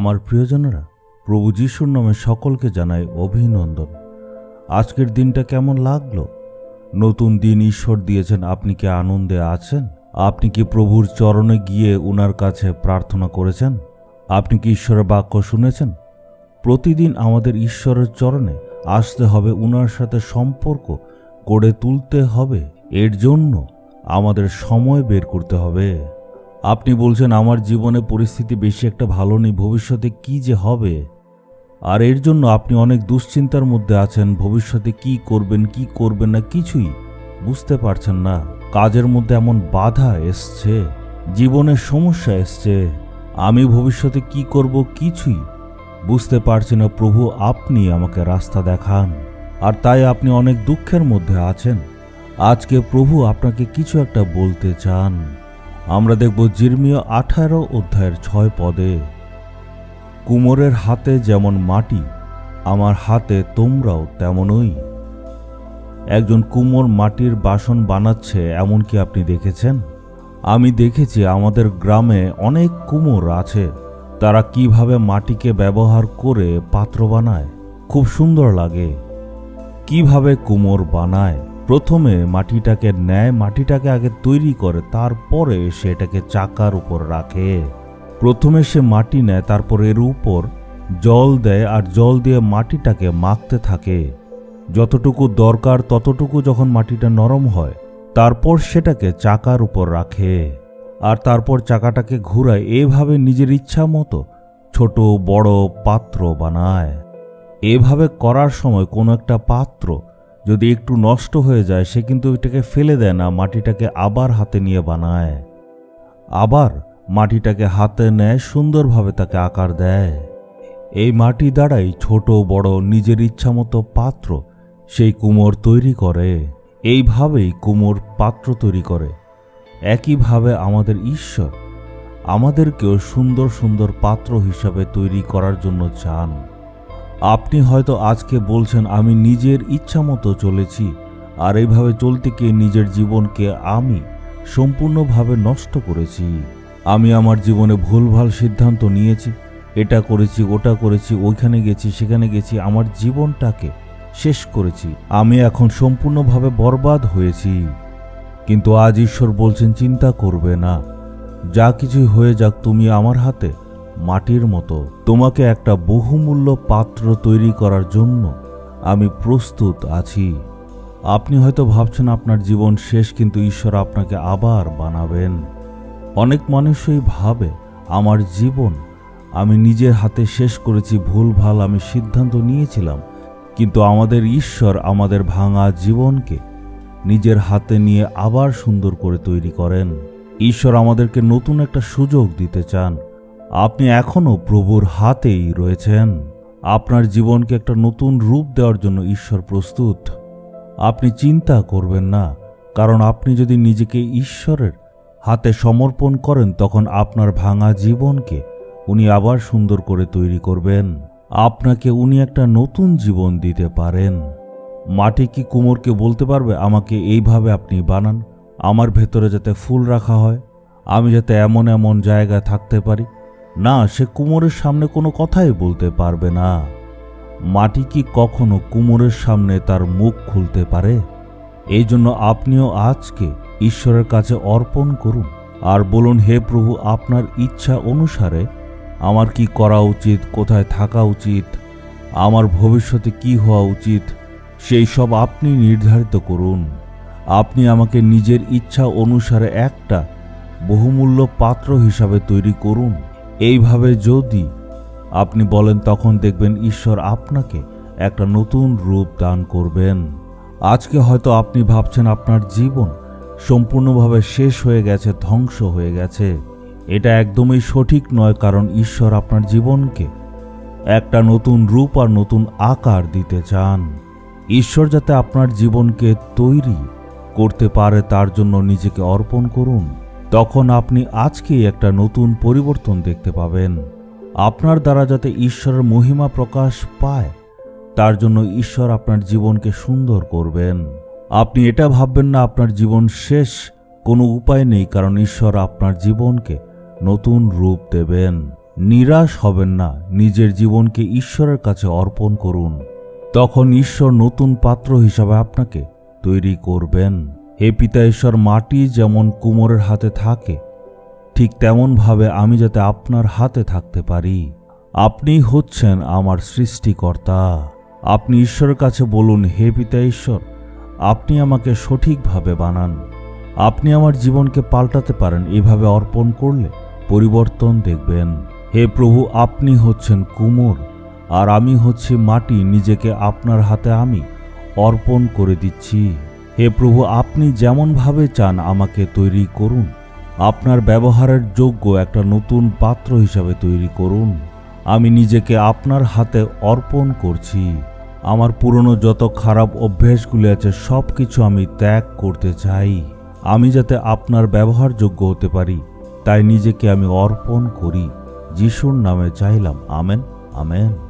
আমার প্রিয়জনেরা, প্রভু যিশুর নামে সকলকে জানাই অভিনন্দন। আজকের দিনটা কেমন লাগল? নতুন দিন ঈশ্বর দিয়েছেন, আপনি কি আনন্দে আছেন? আপনি কি প্রভুর চরণে গিয়ে উনার কাছে প্রার্থনা করেছেন? আপনি কি ঈশ্বরের বাক্য শুনেছেন? প্রতিদিন আমাদের ঈশ্বরের চরণে আসতে হবে, উনার সাথে সম্পর্ক গড়ে তুলতে হবে। এর জন্য আমাদের সময় বের করতে হবে। আপনি বলছেন আমার জীবনে পরিস্থিতি বেশি একটা ভালো নেই, ভবিষ্যতে কি যে হবে? আর এর জন্য আপনি অনেক দুশ্চিন্তার মধ্যে আছেন, ভবিষ্যতে কি করবেন কি করবেন না কিছুই বুঝতে পারছেন না। কাজের মধ্যে এমন বাধা এসছে, জীবনের সমস্যা এসছে, আমি ভবিষ্যতে কি করব কিছুই বুঝতে পারছি না। প্রভু, আপনি আমাকে রাস্তা দেখান। আর তাই আপনি অনেক দুঃখের মধ্যে আছেন। আজকে প্রভু আপনাকে কিছু একটা বলতে চান। আমরা দেখব জির্মীয় আঠারো অধ্যায়ের ছয় পদে, কুমোরের হাতে যেমন মাটি, আমার হাতে তোমরাও তেমনই। একজন কুমোর মাটির বাসন বানাচ্ছে এমন কি আপনি দেখেছেন? আমি দেখেছি আমাদের গ্রামে অনেক কুমোর আছে, তারা কীভাবে মাটিকে ব্যবহার করে পাত্র বানায়, খুব সুন্দর লাগে। কীভাবে কুমোর বানায়? প্রথমে মাটিটাকে নেয় মাটিটাকে আগে তৈরি করে, তারপরে সেটাকে চাকার উপর রাখে। প্রথমে সে মাটি নেয়, তারপর এর উপর জল দেয় আর জল দিয়ে মাটিটাকে মাখতে থাকে। যতটুকু দরকার ততটুকু যখন মাটিটা নরম হয়, তারপর সেটাকে চাকার উপর রাখে। আর তারপর চাকাটাকে ঘুরায়, এভাবে নিজের ইচ্ছা মতো ছোট, বড় পাত্র বানায়। এভাবে করার সময় কোনো একটা পাত্র যদি একটু নষ্ট হয়ে যায়, সে কিন্তু এটাকে ফেলে দেয় না, মাটিটাকে আবার হাতে নিয়ে বানায়। আবার মাটিটাকে হাতে নেয়, সুন্দরভাবে তাকে আকার দেয়। এই মাটি দ্বারাই ছোট, বড়, নিজের ইচ্ছামতো পাত্র সেই কুমোর তৈরি করে। এইভাবেই কুমোর পাত্র তৈরি করে। একইভাবে আমাদের ঈশ্বর আমাদেরকেও সুন্দর সুন্দর পাত্র হিসাবে তৈরি করার জন্য চান। আপনি হয়তো আজকে বলছেন, আমি নিজের ইচ্ছা মতো চলেছি, আর এইভাবে চলতে গিয়ে নিজের জীবনকে আমি সম্পূর্ণভাবে নষ্ট করেছি। আমি আমার জীবনে ভুলভাল সিদ্ধান্ত নিয়েছি, এটা করেছি, ওটা করেছি, ওইখানে গেছি, সেখানে গেছি, আমার জীবনটাকে শেষ করেছি। আমি এখন সম্পূর্ণভাবে বরবাদ হয়েছি। কিন্তু আজ ঈশ্বর বলছেন, চিন্তা করবে না। যা কিছুই হয়ে যাক, তুমি আমার হাতে মাটির মতো। তোমাকে একটা বহুমূল্য পাত্র তৈরি করার জন্য আমি প্রস্তুত আছি। আপনি হয়তো ভাবছেন আপনার জীবন শেষ, কিন্তু ঈশ্বর আপনাকে আবার বানাবেন। অনেক মানুষই ভাবে, আমার জীবন আমি নিজের হাতে শেষ করেছি ভুলভাল আমি সিদ্ধান্ত নিয়েছিলাম। কিন্তু আমাদের ঈশ্বর আমাদের ভাঙা জীবনকে নিজের হাতে নিয়ে আবার সুন্দর করে তৈরি করেন। ঈশ্বর আমাদেরকে নতুন একটা সুযোগ দিতে চান। আপনি এখনও প্রভুর হাতেই রয়েছেন। আপনার জীবনকে একটা নতুন রূপ দেওয়ার জন্য ঈশ্বর প্রস্তুত। আপনি চিন্তা করবেন না, কারণ আপনি যদি নিজেকে ঈশ্বরের হাতে সমর্পণ করেন, তখন আপনার ভাঙা জীবনকে উনি আবার সুন্দর করে তৈরি করবেন। আপনাকে উনি একটা নতুন জীবন দিতে পারেন। মাটি কি কুমোরকে বলতে পারবে, আমাকে এইভাবে আপনি বানান। আমার ভেতরে যাতে ফুল রাখা হয়, আমি যাতে এমন এমন জায়গায় থাকতে পারি। না, সে কুমোরের সামনে কোনো কথাই বলতে পারবে না। মাটি কি কখনো কুমোরের সামনে তার মুখ খুলতে পারে? এই জন্য আপনিও আজকে ঈশ্বরের কাছে অর্পণ করুন। আর বলুন, হে প্রভু, আপনার ইচ্ছা অনুসারে আমার কি করা উচিত? কোথায় থাকা উচিত? আমার ভবিষ্যতে কি হওয়া উচিত? সেই সব আপনি নির্ধারিত করুন। আপনি আমাকে নিজের ইচ্ছা অনুসারে একটা বহুমূল্য পাত্র হিসাবে তৈরি করুন। এইভাবে যদি আপনি বলেন, তখন দেখবেন ঈশ্বর আপনাকে একটা নতুন রূপ দান করবেন। আজকে হয়তো আপনি ভাবছেন আপনার জীবন সম্পূর্ণভাবে শেষ হয়ে গেছে, ধ্বংস হয়ে গেছে। এটা একদমই সঠিক নয়, কারণ ঈশ্বর আপনার জীবনকে একটা নতুন রূপ আর নতুন আকার দিতে চান। ঈশ্বর যাতে আপনার জীবনকে তৈরি করতে পারে, তার জন্য নিজেকে অর্পণ করুন। তখন আপনি আজকেই একটা নতুন পরিবর্তন দেখতে পাবেন। আপনার দ্বারা যাতে ঈশ্বরের মহিমা প্রকাশ পায়, তার জন্য ঈশ্বর আপনার জীবনকে সুন্দর করবেন। আপনি এটা ভাববেন না, আপনার জীবন শেষ, কোনো উপায় নেই, কারণ ঈশ্বর আপনার জীবনকে নতুন রূপ দেবেন। নিরাশ হবেন না, নিজের জীবনকে ঈশ্বরের কাছে অর্পণ করুন। তখন ঈশ্বর নতুন পাত্র হিসাবে আপনাকে তৈরি করবেন। হে পিতা ঈশ্বর, মাটি যেমন কুমোরের হাতে থাকে, ঠিক তেমনভাবে আমি যাতে আপনার হাতে থাকতে পারি। আপনি হচ্ছেন আমার সৃষ্টিকর্তা। আপনি ঈশ্বরের কাছে বলুন, হে পিতা ঈশ্বর, আপনি আমাকে সঠিকভাবে বানান। আপনি আমার জীবনকে পাল্টাতে পারেন, এভাবে অর্পণ করলে পরিবর্তন দেখবেন। হে প্রভু, আপনি হচ্ছেন কুমোর, আর আমি হচ্ছি মাটি, নিজেকে আপনার হাতে আমি অর্পণ করে দিচ্ছি। হে প্রভু, আপনি যেমনভাবে চান আমাকে তৈরি করুন, আপনার ব্যবহারের যোগ্য একটা নতুন পাত্র হিসাবে তৈরি করুন। আমি নিজেকে আপনার হাতে অর্পণ করছি। আমার পুরনো যত খারাপ অভ্যেসগুলি আছে সব কিছু আমি ত্যাগ করতে চাই। আমি যাতে আপনার ব্যবহারযোগ্য হতে পারি, তাই নিজেকে আমি অর্পণ করি। যিশুর নামে চাইলাম, amen amen.